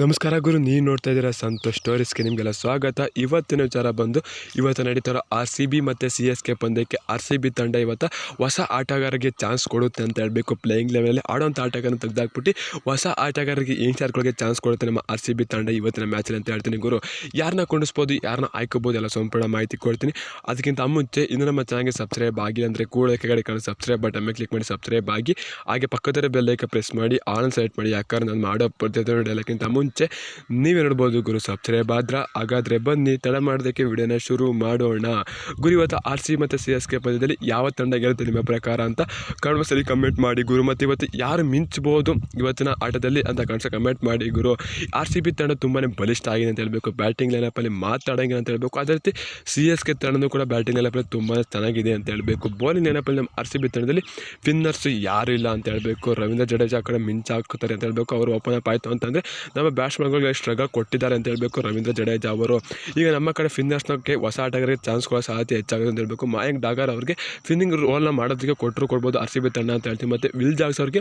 ನಮಸ್ಕಾರ ಗುರು, ನೀವು ನೋಡ್ತಾ ಇದ್ದೀರಾ ಸಂತೋಷ್ ಸ್ಟೋರೀಸ್ಗೆ ನಿಮಗೆಲ್ಲ ಸ್ವಾಗತ. ಇವತ್ತಿನ ವಿಚಾರ ಬಂದು, ಇವತ್ತು ನಡೀತಾರೋ ಆರ್ ಸಿ ಬಿ ಮತ್ತು ಸಿ ಎಸ್ ಕೆ ಪಂದ್ಯಕ್ಕೆ ಆರ್ ಸಿ ಬಿ ತಂಡ ಇವತ್ತು ಹೊಸ ಆಟಗಾರರಿಗೆ ಚಾನ್ಸ್ ಕೊಡುತ್ತೆ ಅಂತ ಹೇಳಬೇಕು. ಪ್ಲೇಯಿಂಗ್ ಲೆವೆಲಲ್ಲಿ ಆಡೋಂಥ ಆಟಗಾರನ ತೆಗೆದಾಕ್ಬಿಟ್ಟು, ಹೊಸ ಆಟಗಾರರಿಗೆ ಯಂಗ್ಸ್ಟರ್ಗಳಿಗೆ ಚಾನ್ಸ್ ಕೊಡುತ್ತೆ ನಮ್ಮ ಆರ್ ಸಿ ಬಿ ತಂಡ ಇವತ್ತಿನ ಮ್ಯಾಚಲ್ಲಿ ಅಂತ ಹೇಳ್ತೀನಿ ಗುರು. ಯಾರನ್ನ ಕೊಂಡಿಸ್ಬೋದು ಯಾರನ್ನ ಆಯ್ಕೋಬೋದು ಎಲ್ಲ ಸಂಪೂರ್ಣ ಮಾಹಿತಿ ಕೊಡ್ತೀನಿ. ಅದಕ್ಕಿಂತ ಮುಂಚೆ, ಇನ್ನೂ ನಮ್ಮ ಚಾನಲ್ಗೆ ಸಬ್ಸ್ಕ್ರೈಬ್ ಆಗಿಲ್ಲ ಅಂದರೆ ಕೂಡ ಕೆಗಡೆ ಕಾಣೋ ಸಬ್ಸ್ಕ್ರೈಬ್ ಬಟನ್ ಮೇಲೆ ಕ್ಲಿಕ್ ಮಾಡಿ ಸಬ್ಸ್ಕ್ರೈಬ್ ಆಗಿ, ಹಾಗೆ ಪಕ್ಕದ ಬೆಲ್ಲೈಕ ಪ್ರೆಸ್ ಮಾಡಿ ಆನ್ ಸೆಲೆಕ್ಟ್ ಮಾಡಿ, ಯಾಕಂದ್ರೆ ನಾನು ಮಾಡೋ ಪದ್ಧತಿ ಮುಂಚೆ ನೀವೇ ನೋಡ್ಬೋದು ಗುರು ಸಬ್ಸ್ಕ್ರೈಬ್ ಭಾದ್ರ ಹಾಗಾದರೆ ಬನ್ನಿ, ತಡ ಮಾಡೋದಕ್ಕೆ ವಿಡಿಯೋನ ಶುರು ಮಾಡೋಣ. ಗುರು ಇವತ್ತು ಆರ್ ಸಿ ಮತ್ತು ಸಿ ಎಸ್ ಕೆ ಪಂದ್ಯದಲ್ಲಿ ಯಾವ ತಂಡ ಗೆಲ್ಲುತ್ತೆ ನಿಮ್ಮ ಪ್ರಕಾರ ಅಂತ ಸರಿ ಕಮೆಂಟ್ ಮಾಡಿ ಗುರು. ಮತ್ತು ಇವತ್ತು ಯಾರು ಮಿಂಚ್ಬೋದು ಇವತ್ತಿನ ಆಟದಲ್ಲಿ ಅಂತ ಕಾಣಿಸೋ ಕಮೆಂಟ್ ಮಾಡಿ ಗುರು. ಆರ್ ಸಿ ಬಿ ತಂಡ ತುಂಬಾ ಬಲಿಷ್ಠ ಆಗಿದೆ ಅಂತ ಹೇಳಬೇಕು. ಬ್ಯಾಟಿಂಗ್ ಲೈನಪ್ಪಲ್ಲಿ ಮಾತಾಡೋಂಗಿಲ್ಲ ಅಂತ ಹೇಳಬೇಕು. ಅದೇ ರೀತಿ ಸಿ ಎಸ್ ಕೆ ತಂಡನೂ ಕೂಡ ಬ್ಯಾಟಿಂಗ್ ಲೈನಪ್ಪಲ್ಲಿ ತುಂಬಾ ಚೆನ್ನಾಗಿದೆ ಅಂತ ಹೇಳಬೇಕು. ಬೌಲಿಂಗ್ ಲೈನಪ್ಪಲ್ಲಿ ನಮ್ಮ ಆರ್ ಸಿ ಬಿ ತಂಡದಲ್ಲಿ ಫಿನ್ನರ್ಸ್ ಯಾರು ಇಲ್ಲ ಅಂತ ಹೇಳಬೇಕು. ರವೀಂದ್ರ ಜಡೇಜಾ ಕಡೆ ಮಿಂಚ್ ಹಾಕುತ್ತಾರೆ ಅಂತ ಹೇಳಬೇಕು. ಅವರು ಓಪನ್ ಅಪ್ ಆಯಿತು ಅಂತಂದರೆ ನಮ್ಮ ಬ್ಯಾಟ್ಸ್ಮನ್ಗಳಿಗೆ ಸ್ಟ್ರಗಲ್ ಕೊಟ್ಟಿದ್ದಾರೆ ಅಂತ ಹೇಳಬೇಕು. ರವೀಂದ್ರ ಜಡೇಜಾ ಅವರು. ಈಗ ನಮ್ಮ ಕಡೆ ಫಿನ್ನರ್ಸ್ನಕ್ಕೆ ಹೊಸ ಆಟಗಾರರಿಗೆ ಚಾನ್ಸ್ ಕೊಡೋ ಸಾಧ್ಯತೆ ಹೆಚ್ಚಾಗಿದೆ ಅಂತ ಹೇಳಬೇಕು. ಮಾಯಂಕ್ ಡಾಗರ್ ಅವರಿಗೆ ಫಿನ್ನಿಂಗ್ ರೋಲ್ನ ಮಾಡೋದಕ್ಕೆ ಕೊಟ್ಟರು ಕೊಡ್ಬೋದು ಆರ್ ಸಿ ಬಿ ತಂಡ ಅಂತ ಹೇಳ್ತೀವಿ. ಮತ್ತು ವಿಲ್ ಜಾಗ್ಸ್ ಅವ್ರಿಗೆ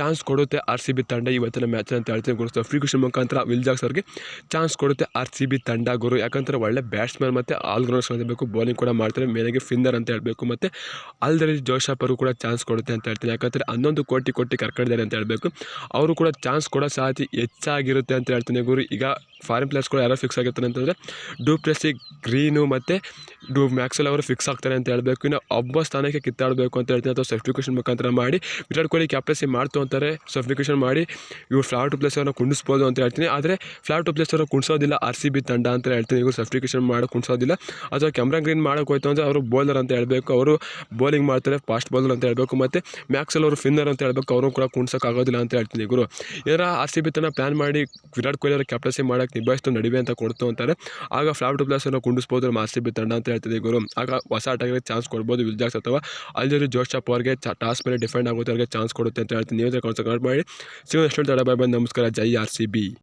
ಚಾನ್ಸ್ ಕೊಡುತ್ತೆ ಆರ್ ಸಿ ಬಿ ತಂಡ ಇವತ್ತಿನ ಮ್ಯಾಚ್ ಅಂತ ಹೇಳ್ತೀನಿ ಗುರು ಫ್ರೀ ಖುಷಿ ಮುಖಾಂತರ ವಿಲ್ ಜಾಗ್ಸ್ ಅವ್ರಿಗೆ ಚಾನ್ಸ್ ಕೊಡುತ್ತೆ ಆರ್ ಸಿ ಬಿ ತಂಡ ಗುರು. ಯಾಕಂದರೆ ಒಳ್ಳೆ ಬ್ಯಾಟ್ಸ್ಮನ್ ಮತ್ತು ಆಲ್ರೌಂಡರ್ಸ್ ಹೇಳಬೇಕು. ಬೌಲಿಂಗ್ ಕೂಡ ಮಾಡ್ತಾರೆ. ಮೇನಾಗಿ ಫಿನ್ನರ್ ಅಂತ ಹೇಳಬೇಕು. ಮತ್ತು ಅಲ್ದರಲ್ಲಿ ಜೋಶಪ್ ಅವರು ಕೂಡ ಚಾನ್ಸ್ ಕೊಡುತ್ತೆ ಅಂತ ಹೇಳ್ತೀನಿ. ಯಾಕಂದರೆ ಹನ್ನೊಂದು ಕೋಟಿ ಕೋಟಿ ಕರ್ಕೊಂಡಿದ್ದಾರೆ ಅಂತ ಹೇಳಬೇಕು. ಅವರು ಕೂಡ ಚಾನ್ಸ್ ಕೊಡೋ ಸಾಧ್ಯತೆ ಹೆಚ್ಚಾಗಿರುತ್ತೆ. ಅಂತ ಹೇಳ್ತೀನಿ ಗುರು ಈಗ ಫಾರಿನ್ ಪ್ಲೇಯರ್ಸ್ಗಳು ಯಾರೋ ಫಿಕ್ಸ್ ಆಗಿರ್ತಾರೆ ಅಂತಂದರೆ ಡೂ ಪ್ಲೇಸಿ ಗ್ರೀನು ಮತ್ತು ಡೂ ಮ್ಯಾಕ್ಸಲ್ ಅವರು ಫಿಕ್ಸ್ ಆಗ್ತಾರೆ ಅಂತ ಹೇಳಬೇಕು. ಇನ್ನು ಒಬ್ಬ ಸ್ಥಾನಕ್ಕೆ ಕಿತ್ತಾಡಬೇಕು ಅಂತ ಹೇಳ್ತೀನಿ ಅಥವಾ ಸರ್ಟಿಫಿಕೇಷನ್ ಮುಖಾಂತರ ಮಾಡಿ. ವಿರಾಟ್ ಕೊಹ್ಲಿ ಕ್ಯಾಪ್ಟನ್ಸಿ ಮಾಡ್ತು ಅಂತಾರೆ. ಸರ್ಟಿಫಿಕೇಷನ್ ಮಾಡಿ ಇವ್ರು ಫ್ಲಾಟ್ ಟು ಪ್ಲೇಸ್ ಅವ್ರನ್ನ ಕುಣಿಸ್ಬೋದು ಅಂತ ಹೇಳ್ತೀನಿ. ಆದರೆ ಫ್ಲಾಟ್ ಟು ಪ್ಲೇಸ್ ಅವರು ಕುಣಿಸೋದಿಲ್ಲ ಆರ್ ಸಿ ಬಿ ತಂಡ ಅಂತ ಹೇಳ್ತೀನಿ. ಇವರು ಸರ್ಟಿಫಿಕೇಷನ್ ಮಾಡಿ ಕುಣಿಸೋದಿಲ್ಲ ಅಥವಾ ಕ್ಯಾಮ್ರಾ ಗ್ರೀನ್ ಮಾಡೋಕೆ ಹೋಯ್ತು ಅಂದರೆ ಅವರು ಬೌಲರ್ ಅಂತ ಹೇಳಬೇಕು. ಅವರು ಬೌಲಿಂಗ್ ಮಾಡ್ತಾರೆ ಫಾಸ್ಟ್ ಬೌಲರ್ ಅಂತ ಹೇಳಬೇಕು. ಮತ್ತು ಮ್ಯಾಕ್ಸಲ್ ಅವರು ಫಿನ್ನರ್ ಅಂತ ಹೇಳಬೇಕು. ಅವರು ಕೂಡ ಕುಣಿಸೋಕ್ಕಾಗೋದಿಲ್ಲ ಅಂತ ಹೇಳ್ತೀನಿ ಇವರು ಏನಾರ ಆರ್ ಸಿ ಬಿ ತನ್ನ ಪ್ಲ್ಯಾನ್ ಮಾಡಿ ವಿರಾಟ್ ಕೊಹ್ಲಿ ಅವರ ಕ್ಯಾಪ್ಟನ್ಸಿ ಮಾಡೋಕ್ಕೆ ನಿಭಾಯಿಸ್ತು ನಡಿವೆ ಅಂತ ಕೊಡ್ತು ಅಂತಾರೆ. ಆಗ ಫ್ಲಾಪ್ ಟು ಪ್ಲೇಸನ್ನು ಕುಂಡಿಸ್ಬೋದು ನಮ್ಮ ಆರ್ ಬಿ ತಂಡ ಅಂತ ಹೇಳ್ತಿದೆ ಗುರು. ಆಗ ಹೊಸ ಆಟಗಳಿಗೆ ಚಾನ್ಸ್ ಕೊಡ್ಬೋದು ವಿಲ್ಜಾಕ್ಸ್ ಅಥವಾ ಅಲ್ಲಿರೋ ಜೋಶ್ ಚಾಪ್ ಅವ್ರಿಗೆ ಟಾಸ್ ಮೇಲೆ ಡಿಫೆಂಡ್ ಆಗುತ್ತೆ ಅವ್ರಿಗೆ ಚಾನ್ಸ್ ಕೊಡುತ್ತೆ ಅಂತ ಹೇಳ್ತೀನಿ. ನೀವು ಕಮೆಂಟ್ ಮಾಡಿ. ಸಿಗೋ ಎಷ್ಟು ತಡ ಬಾಯ್ ಬಂದು ನಮಸ್ಕಾರ. ಜೈ ಆರ್ ಸಿ ಬಿ